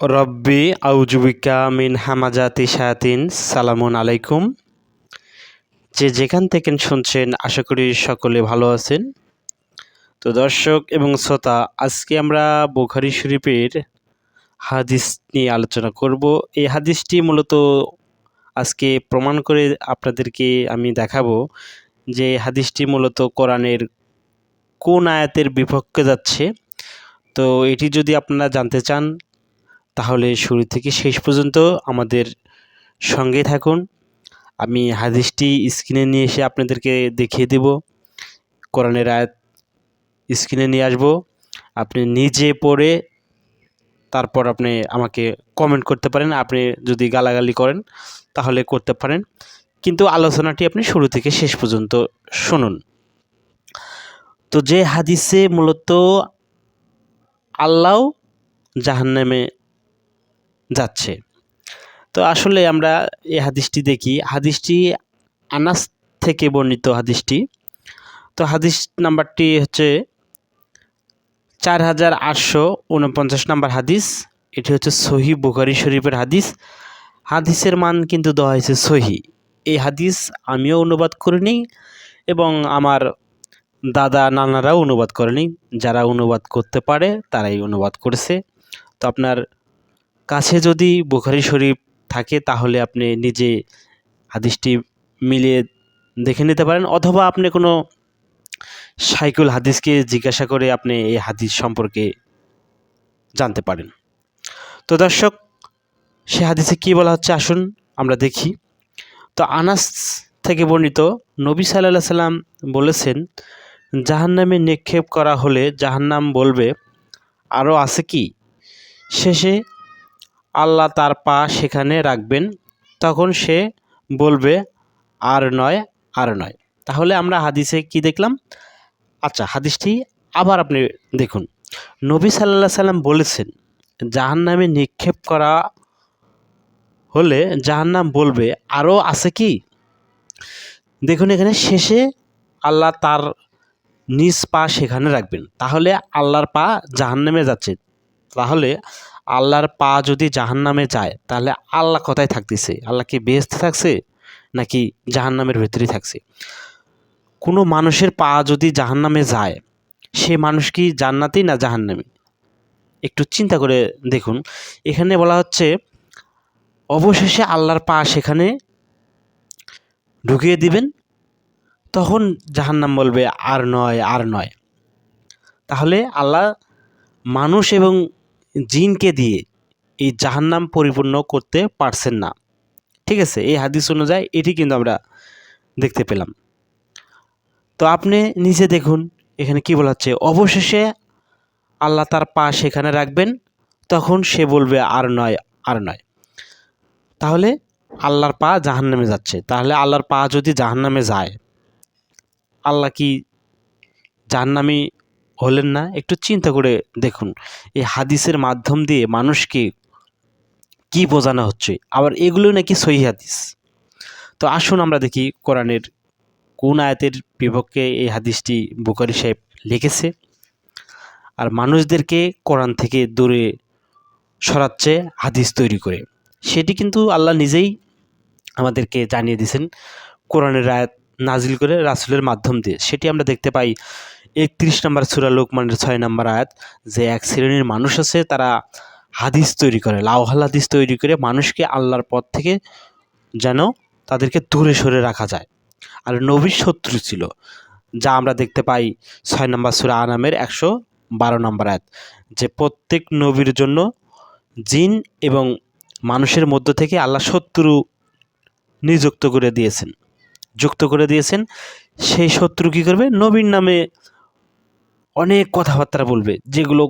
রব্বি আউজুবিকা মিন হামাজাতি শায়াতিন, সালামুন আলাইকুম। যে যেখান থেকে শুনছেন, আশা করি সকলে ভালো আছেন। তো দর্শক এবং শ্রোতা, আজকে আমরা বুখারি শরীফের হাদিস নিয়ে আলোচনা করব। এই হাদিসটি মূলত আজকে প্রমাণ করে আপনাদেরকে আমি দেখাবো যে হাদিসটি মূলত কোরআনের কোন আয়াতের বিপক্ষে যাচ্ছে। তো এটি যদি আপনারা জানতে চান তাহলে শুরু থেকে শেষ পর্যন্ত আমাদের সঙ্গে থাকুন। আমি হাদিসটি স্ক্রিনে নিয়ে এসে আপনাদেরকে দেখিয়ে দেব। কোরআনের আয়াত স্ক্রিনে নিয়ে আসব। আপনি নিজে পড়ে তারপর আপনি আমাকে কমেন্ট করতে পারেন। আপনি যদি গালাগালি করেন তাহলে করতে পারেন। কিন্তু আলোচনাটি আপনি শুরু থেকে শেষ পর্যন্ত শুনুন। তো যে হাদিসে মূলত আল্লাহ জাহান্নামে যাচ্ছে। তো আসলে আমরা এই হাদিসটি দেখি। হাদিসটি আনাস থেকে বর্ণিত হাদিসটি। তো হাদিস নাম্বারটি হচ্ছে চার হাজার আটশো উনপঞ্চাশ নাম্বার হাদিস। এটি হচ্ছে সহি বুখারি শরীফের হাদিস। হাদিসের মান কিন্তু দেওয়া হয়েছে সহি। এই হাদিস আমিও অনুবাদ করিনি এবং আমার দাদা নানারাও অনুবাদ করেনি। যারা অনুবাদ করতে পারে তারাই অনুবাদ করেছে। তো আপনার কাছে যদি বুখারি শরীফ থাকে, তাহলে আপনি নিজে হাদিসটি মিলিয়ে দেখে নিতে পারেন, অথবা আপনি কোনো সাইকুল হাদিসকে জিজ্ঞাসা করে আপনি এই হাদিস সম্পর্কে জানতে পারেন। তো দর্শক, সে হাদিসে কী বলা হচ্ছে? আসুন আমরা দেখি। তো আনাস থেকে বর্ণিত নবী সাল্লাহ সাল্লাম বলেছেন, জাহান্নামে নিক্ষেপ করা হলে জাহান্নাম বলবে আরও আছে কি? শেষে আল্লাহ তার পা সেখানে রাখবেন। তখন সে বলবে, আর নয় আর নয়। তাহলে আমরা হাদিসে কি দেখলাম? আচ্ছা হাদিসটি আবার আপনি দেখুন। নবী সাল্লাহ সাল্লাম বলেছেন জাহান নামে নিক্ষেপ করা হলে জাহান্নাম বলবে আরও আছে কি? দেখুন, এখানে শেষে আল্লাহ তার নিজ পা সেখানে রাখবেন। তাহলে আল্লাহর পা জাহান্নামে যাচ্ছে। তাহলে আল্লাহর পা যদি জাহান নামে যায়, তাহলে আল্লাহ কোথায় থাকতেছে? আল্লাহ কি বেহেস্তে থাকছে? নাকি জাহান নামের ভেতরেই থাকছে? কোনো মানুষের পা যদি জাহান নামে যায়, সে মানুষ কি জান্নাতেই না জাহান্নামি? একটু চিন্তা করে দেখুন। এখানে বলা হচ্ছে, অবশেষে আল্লাহর পা সেখানে ঢুকিয়ে দিবেন, তখন জাহান্নাম বলবে, আর নয় আর নয়। তাহলে আল্লাহ মানুষ এবং জিনকে দিয়ে এই জাহান্নাম পরিপূর্ণ করতে পারছেন না। ঠিক আছে, এই হাদিস অনুযায়ী এটি কিন্তু আমরা দেখতে পেলাম। তো আপনি নিজে দেখুন, এখানে কি বলা হচ্ছে, অবশেষে আল্লাহ তার পা সেখানে রাখবেন, তখন সে বলবে আর নয় আর নয়। তাহলে আল্লাহর পা জাহান্নামে যাচ্ছে। তাহলে আল্লাহর পা যদি জাহান্নামে যায়, আল্লাহ কি জাহান্নামি হলেন না, একটু চিন্তা করে দেখুন, এই হাদিসের মাধ্যম দিয়ে মানুষকে কি বোঝানো হচ্ছে? আবার এগুলো নাকি সহি হাদিস। তো আসুন আমরা দেখি কোরআনের কোন আয়াতের বিপক্ষে এই হাদিসটি বুকারি সাহেব লিখেছে। আর মানুষদেরকে কোরআন থেকে দূরে সরাচ্ছে হাদিস তৈরি করে। সেটি কিন্তু আল্লাহ নিজেই আমাদেরকে জানিয়ে দিয়েছেন, কোরআনের আয়াত নাজিল করে রাসুলের মাধ্যম দিয়ে। সেটি আমরা দেখতে পাই একত্রিশ নম্বর সুরা লোকমানের ছয় নম্বর আয়াত, যে এক শ্রেণির মানুষ আছে, তারা হাদিস তৈরি করে লাউহাল হাদিস তৈরি করে মানুষকে আল্লাহর পথ থেকে যেন তাদেরকে দূরে সরে রাখা যায়। আর নবীর শত্রু ছিল, যা আমরা দেখতে পাই ছয় নম্বর সুরা আনামের একশো বারো নম্বর আয়াত, যে প্রত্যেক নবীর জন্য জিন এবং মানুষের মধ্য থেকে আল্লাহ শত্রু নিযুক্ত করে দিয়েছেন। যুক্ত করে দিয়েছেন, সেই শত্রু কী করবে? নবীর নামে অনেক কথাবার্তা বলবে, যেগুলো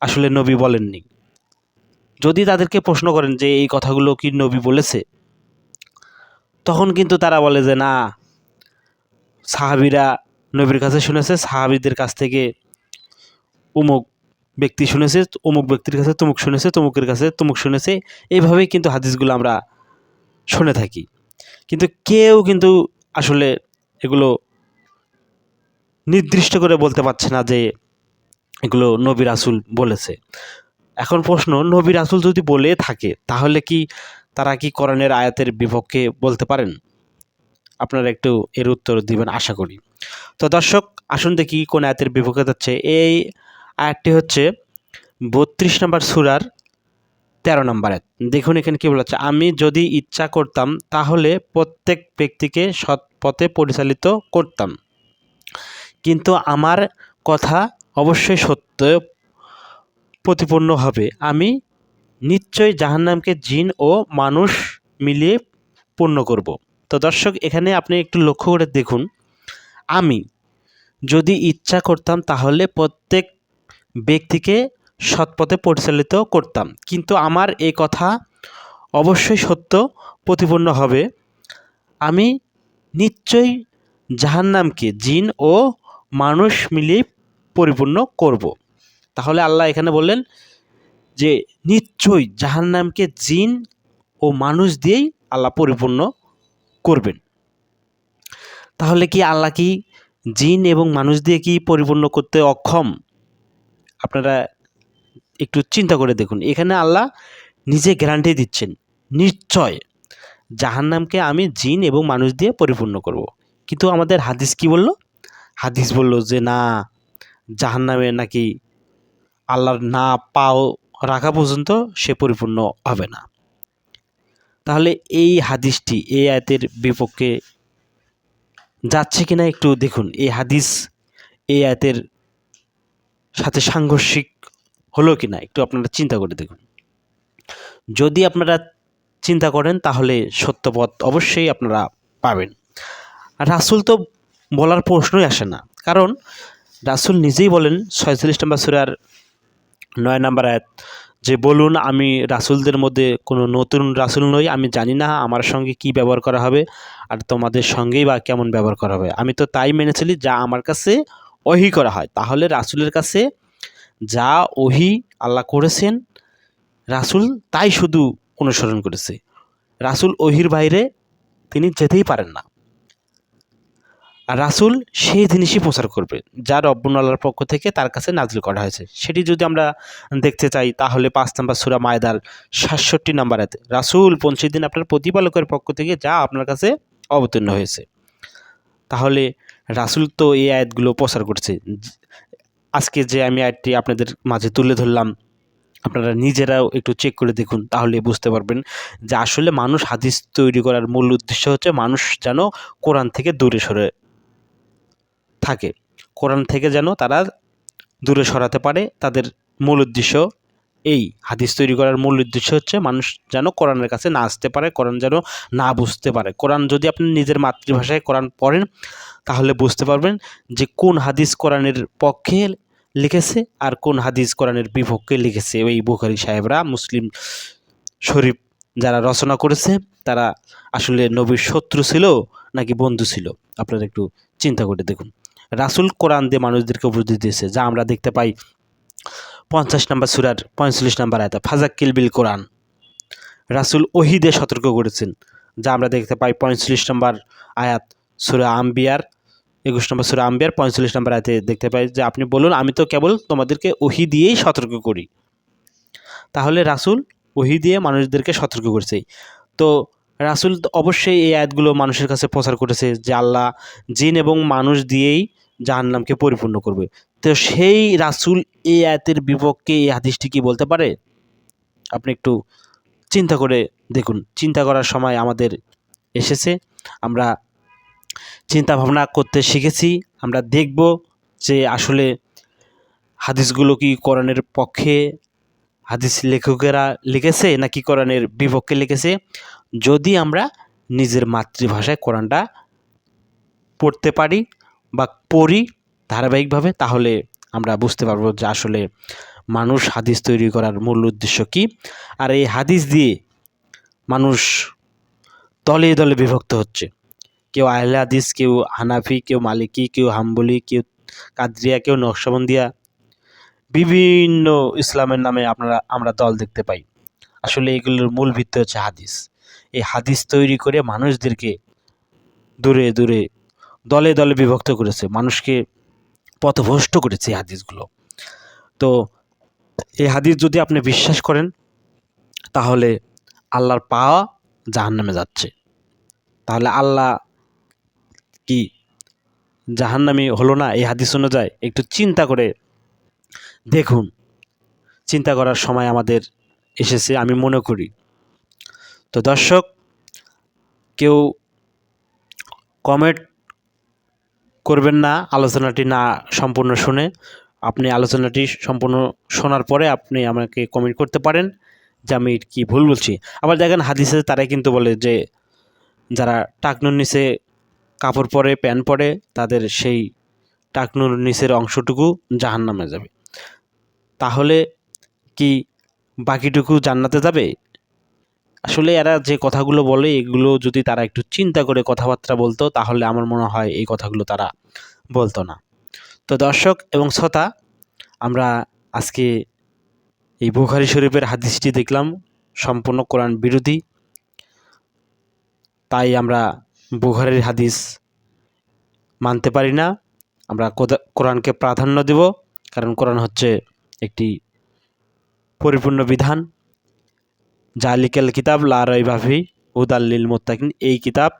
আসলে নবী বলেননি। যদি তাদেরকে প্রশ্ন করেন যে এই কথাগুলো কি নবী বলেছে, তখন কিন্তু তারা বলে যে, না, সাহাবিরা নবীর কাছে শুনেছে, সাহাবিদের কাছ থেকে উমুক ব্যক্তি শুনেছে অমুক ব্যক্তির কাছে তুমুক শুনেছে, তমুকের কাছে তুমুক শুনেছে। এইভাবেই কিন্তু হাদিসগুলো আমরা শুনে থাকি। কিন্তু কেউ কিন্তু আসলে এগুলো নির্দিষ্ট করে বলতে পারছে না যে এগুলো নবী রাসুল বলেছে। এখন প্রশ্ন, নবী রাসুল যদি বলে থাকে, তাহলে কি তারা কি কোরআনের আয়াতের বিপক্ষে বলতে পারেন? আপনারা একটু এর উত্তর দিবেন, আশা করি। তো দর্শক, আসুন দেখি কোন আয়াতের বিপক্ষে যাচ্ছে। এই আয়াতটি হচ্ছে বত্রিশ নম্বর সুরার তেরো নম্বর দেখুন এখানে কি বলা আমি যদি ইচ্ছা করতাম, তাহলে প্রত্যেক ব্যক্তিকে সৎ পথে পরিচালিত করতাম। কিন্তু আমার কথা অবশ্যই সত্য প্রতিপন্ন হবে। আমি নিশ্চয়ই জাহান্নামকে জিন ও মানুষ মিলিয়ে পূর্ণ করব। তো দর্শক, এখানে আপনি একটু লক্ষ্য করে দেখুন। আমি যদি ইচ্ছা করতাম তাহলে প্রত্যেক ব্যক্তিকে সৎপথে পরিচালিত করতাম। কিন্তু আমার এই কথা অবশ্যই সত্য প্রতিপন্ন হবে। আমি নিশ্চয়ই জাহান্নামকে জিন ও মানুষ মিলিয়ে পরিপূর্ণ করব। তাহলে আল্লাহ এখানে বললেন যে, নিশ্চয়ই জাহান্নামকে জিন ও মানুষ দিয়েই আল্লাহ পরিপূর্ণ করবেন তাহলে কি আল্লাহ কি জিন এবং মানুষ দিয়ে কি পরিপূর্ণ করতে অক্ষম আপনারা একটু চিন্তা করে দেখুন এখানে আল্লাহ নিজে গ্যারান্টি দিচ্ছেন, নিশ্চয় জাহান্নামকে আমি জিন এবং মানুষ দিয়ে পরিপূর্ণ করব। কিন্তু আমাদের হাদিস কি বলল হাদিস বলল যে, না, জাহান্নামে নাকি আল্লাহর না পাও রাখা পর্যন্ত সে পরিপূর্ণ হবে না। তাহলে এই হাদিসটি, এই আয়াতের বিপক্ষে যাচ্ছে কিনা একটু দেখুন। এই হাদিস, এই আয়াতের সাথে সাংঘর্ষিক হলো কিনা একটু আপনারা চিন্তা করে দেখুন। যদি আপনারা চিন্তা করেন, তাহলে সত্যপথ অবশ্যই আপনারা পাবেন। রাসুল তো বলার প্রশ্নই আসে না। কারণ রাসুল নিজেই বলেন ছয়চল্লিশ নম্বর সুরার নয় নম্বর আয়াত যে, বলুন, আমি রাসুলদের মধ্যে কোনো নতুন রাসুল নই, আমি জানি না আমার সঙ্গে কি ব্যবহার করা হবে আর তোমাদের সঙ্গেই বা কেমন ব্যবহার করা হবে। আমি তো তাই মেনে চলি যা আমার কাছে ওহি করা হয়। তাহলে রাসুলের কাছে যা ওহি আল্লাহ করেছেন, রাসুল তাই শুধু অনুসরণ করেছে। রাসুল ওহির বাইরে তিনি যেতেই পারেন না। রাসুল সেই জিনিসই প্রচার করবে, যা রব্বুল আল্লাহর পক্ষ থেকে তার কাছে নাজল করা হয়েছে। সেটি যদি আমরা দেখতে চাই, তাহলে পাঁচ নাম্বার সুরা মায়দার সাতষট্টি নাম্বার এতে রাসুল পঞ্চাশ দিন আপনার প্রতিপালকের পক্ষ থেকে যা আপনার কাছে অবতীর্ণ হয়েছে। তাহলে রাসুল তো এই আয়াতগুলো প্রচার করছে। আজকে যে আমি আয়াতটি আপনাদের মাঝে তুলে ধরলাম, আপনারা নিজেরাও একটু চেক করে দেখুন, তাহলে বুঝতে পারবেন যে আসলে মানুষ হাদিস তৈরি করার মূল উদ্দেশ্য হচ্ছে মানুষ যেন কোরআন থেকে দূরে সরে থাকে। কোরআন থেকে যেন তারা দূরে সরাতে পারে, তাদের মূল উদ্দেশ্য এই। হাদিস তৈরি করার মূল উদ্দেশ্য হচ্ছে মানুষ যেন কোরআনের কাছে না আসতে পারে, কোরআন যেন না বুঝতে পারে। কোরআন যদি আপনি নিজের মাতৃভাষায় কোরআন পড়েন, তাহলে বুঝতে পারবেন যে কোন হাদিস কোরআনের পক্ষে লিখেছে আর কোন হাদিস কোরআনের বিপক্ষে লিখেছে। ওই বুখারি সাহেবরা, মুসলিম শরীফ যারা রচনা করেছে, তারা আসলে নবীর শত্রু ছিল নাকি বন্ধু ছিল? আপনারা একটু চিন্তা করে দেখুন। রাসুল কোরআন দিয়ে মানুষদেরকে বুঝতে দিয়েছে, যা আমরা দেখতে পাই পঞ্চাশ নম্বর সুরার পঁয়তাল্লিশ নম্বর আয়তা ফাজাক্কিল বিল কোরআন। রাসুল ওহিদে সতর্ক করেছেন, যা আমরা দেখতে পাই পঁয়তাল্লিশ নম্বর আয়াত সুরা আম্বিয়ার, একুশ নম্বর সুরা আম্বিয়ার, পঁয়তাল্লিশ নম্বর আয়াতে দেখতে পাই যে, আপনি বলুন, আমি তো কেবল তোমাদেরকে ওহি দিয়েই সতর্ক করি। তাহলে রাসুল ওহি দিয়ে মানুষদেরকে সতর্ক করছে। তো রাসুল অবশ্যই এই আয়াতগুলো মানুষের কাছে প্রচার করেছে যে আল্লাহ জিন এবং মানুষ দিয়েই জাহান্নামকে পরিপূর্ণ করবে। তো সেই রাসুল এই আয়াতের বিপক্ষে এই হাদিসটি কি বলতে পারে? আপনি একটু চিন্তা করে দেখুন। চিন্তা করার সময় আমাদের এসেছে। আমরা চিন্তা ভাবনা করতে শিখেছি। আমরা দেখব যে আসলে হাদিসগুলো কি কোরআনের পক্ষে হাদিস লেখকেরা লিখেছে নাকি কোরআনের বিপক্ষে লিখেছে? যদি আমরা নিজের মাতৃভাষায় কোরআনটা পড়তে পারি বা পড়ি ধারাবাহিকভাবে, তাহলে আমরা বুঝতে পারব যে আসলে মানুষ হাদিস তৈরি করার মূল উদ্দেশ্য কী। আর এই হাদিস দিয়ে মানুষ দলে দলে বিভক্ত হচ্ছে। কেউ আহলে হাদিস, কেউ হানাফি, কেউ মালিকি, কেউ হাম্বলি, কেউ কাদরিয়া, কেউ নকশবন্দিয়া বিভিন্ন ইসলামের নামে আপনারা, আমরা দল দেখতে পাই। আসলে এগুলোর মূল ভিত্তি হচ্ছে হাদিস। এই হাদিস তৈরি করে মানুষদেরকে দূরে দূরে, দলে দলে বিভক্ত করেছে। মানুষকে পথভ্রষ্ট করেছে এই হাদিসগুলো। তো এই হাদিস যদি আপনি বিশ্বাস করেন, তাহলে আল্লাহর পাওয়া জাহান্নামে যাচ্ছে। তাহলে আল্লাহ কি জাহান্নামি হলো না? এই হাদিস অনুযায়ী একটু চিন্তা করে দেখুন, চিন্তা করার সময় আমাদের এসেছে, আমি মনে করি। তো দর্শক, কেউ কমেন্ট করবেন না, আলোচনাটি না সম্পূর্ণ শুনে। আপনি আলোচনাটি সম্পূর্ণ শোনার পরে আপনি আমাকে কমেন্ট করতে পারেন, যে আমি কি ভুল বলছি। আবার দেখেন, হাদিসে তারাই কিন্তু বলে যে, যারা টাকনুর নিচে কাপড় পরে, প্যান্ট পরে, তাদের সেই টাকনুর নিচের অংশটুকু জাহান নামে যাবে। তাহলে কি বাকিটুকু জান্নাতে যাবে? আসলে এরা যে কথাগুলো বলে, এগুলো যদি তারা একটু চিন্তা করে কথাবার্তা বলতো, তাহলে আমার মনে হয় এই কথাগুলো তারা বলতো না। তো দর্শক এবং শ্রোতা, আমরা আজকে এই বুখারি শরীফের হাদিসটি দেখলাম, সম্পূর্ণ কোরআন বিরোধী। তাই আমরা বুখারির হাদিস মানতে পারি না। আমরা কোরআনকে প্রাধান্য দেব, কারণ কোরআন হচ্ছে একটি পরিপূর্ণ বিধান জালিকাল কিতাব লারাই ভাভি উদাল্লিল মোত্তাকিন। এই কিতাব,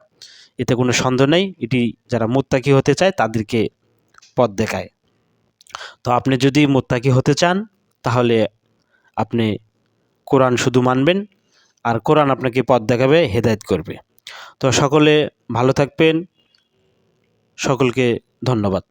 এতে কোনো সন্দেহ নেই, এটি যারা মোত্তাকি হতে চায়, তাদেরকে পথ দেখায়। তো আপনি যদি মোত্তাকি হতে চান, তাহলে আপনি কোরআন শুধু মানবেন, আর কোরআন আপনাকে পথ দেখাবে, হেদায়েত করবে। তো সকলে ভালো থাকবেন। সকলকে ধন্যবাদ।